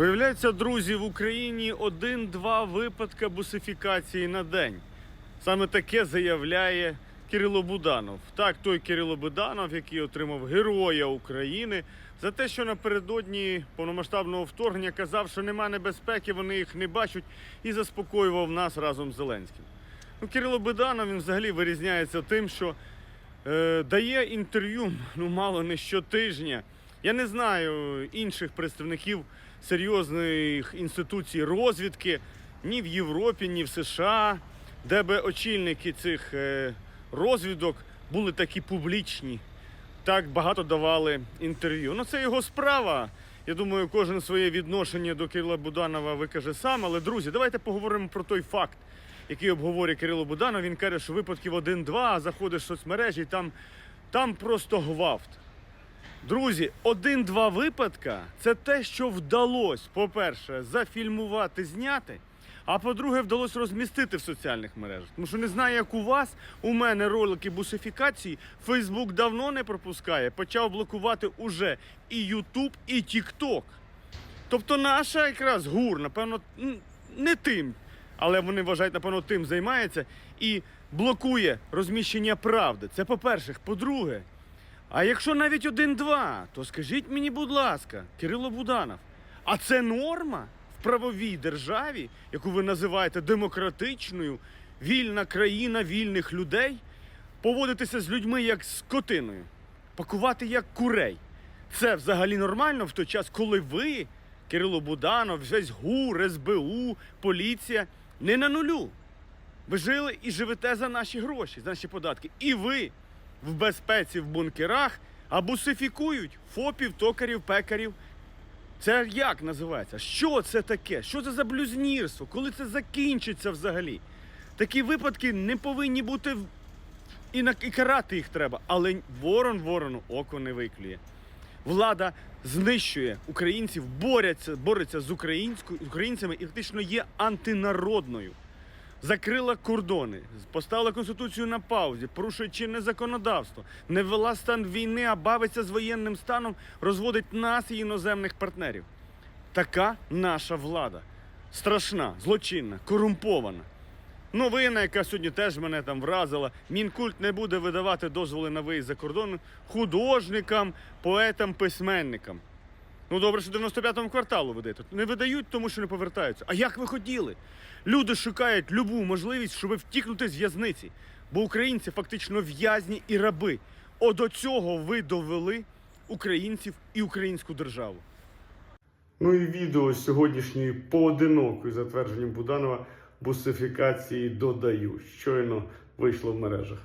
Виявляється, друзі, в Україні один-два випадка бусифікації на день. Саме таке заявляє Кирило Буданов. Так, той Кирило Буданов, який отримав Героя України за те, що напередодні повномасштабного вторгнення казав, що нема небезпеки, вони їх не бачать, і заспокоював нас разом з Зеленським. Ну, Кирило Буданов він взагалі вирізняється тим, що е, дає інтерв'ю ну, мало не щотижня. Я не знаю інших представників серйозних інституцій розвідки ні в Європі, ні в США, де би очільники цих е, розвідок були такі публічні, так багато давали інтерв'ю. Ну, це його справа. Я думаю, кожен своє відношення до Кирила Буданова викаже сам. Але, друзі, давайте поговоримо про той факт, який обговорює Кирило Буданов. Він каже, що випадків один-два, заходиш в соцмережі, і там, там просто гвалт. Друзі, один-два випадка це те, що вдалося, по-перше, зафільмувати, зняти. А по-друге, вдалося розмістити в соціальних мережах. Тому що не знаю, як у вас, у мене ролики бусифікації Фейсбук давно не пропускає, почав блокувати уже і Ютуб, і Тікток. Тобто наша якраз гур, напевно, не тим, але вони вважають, напевно, тим займається і блокує розміщення правди. Це по-перше. По-друге, а якщо навіть один-два, то скажіть мені, будь ласка, Кирило Буданов, а це норма в правовій державі, яку ви називаєте демократичною, вільна країна вільних людей, поводитися з людьми як з скотиною, пакувати як курей. Це взагалі нормально в той час, коли ви, Кирило Буданов, весь ГУР, СБУ, поліція, не на нулю. Ви жили і живете за наші гроші, за наші податки. І ви в безпеці в бункерах, а бусифікують фопів, токарів, пекарів. Це як називається? Що це таке? Що це за блюзнірство? Коли це закінчиться взагалі? Такі випадки не повинні бути і карати їх треба. Але ворон ворону око не виклює. Влада знищує українців, бореться, бореться з українською українцями і фактично є антинародною. Закрила кордони, поставила конституцію на паузі, порушує чинне законодавство, не ввела стан війни, а бавиться з воєнним станом, розводить нас і іноземних партнерів. Така наша влада. Страшна, злочинна, корумпована. Новина, яка сьогодні теж мене там вразила. Мінкульт не буде видавати дозволи на виїзд за кордон художникам, поетам, письменникам. Ну добре, що 95-му кварталу видаєте. Не видають, тому що не повертаються. А як ви хотіли? Люди шукають любу можливість, щоб втікнути з в'язниці. Бо українці фактично в'язні і раби. О до цього ви довели українців і українську державу. Ну і відео сьогоднішньої поодинокої затвердженням Буданова бусифікації додаю. Щойно вийшло в мережах.